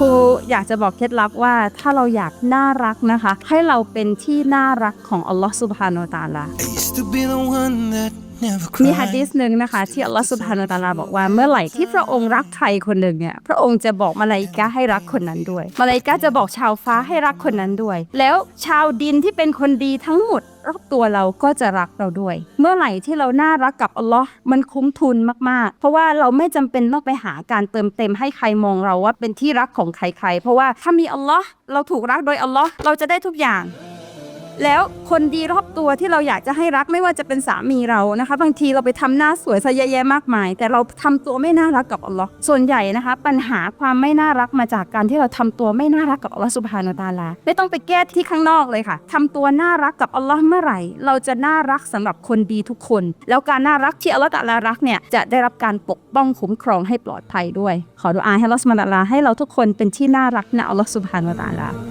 ครูอยากจะบอกเคล็ดลับว่าถ้าเราอยากน่ารักนะคะ ให้เราเป็นที่น่ารักของอัลลอฮ์สุบฮานาตาลา มีฮะดีษหนึ่งนะคะ ที่อัลลอฮฺสุบฮานาตาลาบอกว่าเมื่อไหร่ที่พระองค์รักใครคนหนึ่งเนี่ยพระองค์จะบอกมาลาอิกะให้รักคนนั้นด้วย มาลาอิกะจะบอกชาวฟ้าให้รักคนนั้นด้วย แล้วชาวดินที่เป็นคนดีทั้งหมดรอบตัวเราก็จะรักเราด้วย เมื่อไหร่ที่เราน่ารักกับอัลลอฮ์มันคุ้มทุนมากๆ เพราะว่าเราไม่จำเป็นต้องไปหาการเติมเต็มให้ใครมองเราว่าเป็นที่รักของใครๆ เพราะว่าถ้ามีอัลลอฮ์เราถูกรักโดยอัลลอฮ์เราจะได้ทุกอย่าง แล้วคนดีรอบตัวที่เราอยากจะให้รักไม่ว่าจะเป็นสามีเรานะคะ บางทีเราไปทำหน้าสวยซะเยอะแยะมากมาย แต่เราทำตัวไม่น่ารักกับอัลลอฮ์ส่วนใหญ่นะคะ ปัญหาความไม่น่ารักมาจากการที่เราทำตัวไม่น่ารักกับอัลลอฮ์สุบฮานาตาลาไม่ต้องไปแก้ที่ข้างนอกเลยค่ะทำตัวน่ารักกับอัลลอฮ์เมื่อไหร่ เราจะน่ารักสำหรับคนดีทุกคน แล้วการน่ารักที่อัลลอฮ์ตะอาลารักเนี่ยจะได้รับการปกป้องคุ้มครองให้ปลอดภัยด้วย ขอดุอาให้อัลลอฮ์สุบฮานาตาลาให้เราทุกคนเป็นที่น่ารักนะอัลลอฮ์สุบฮานาตาลา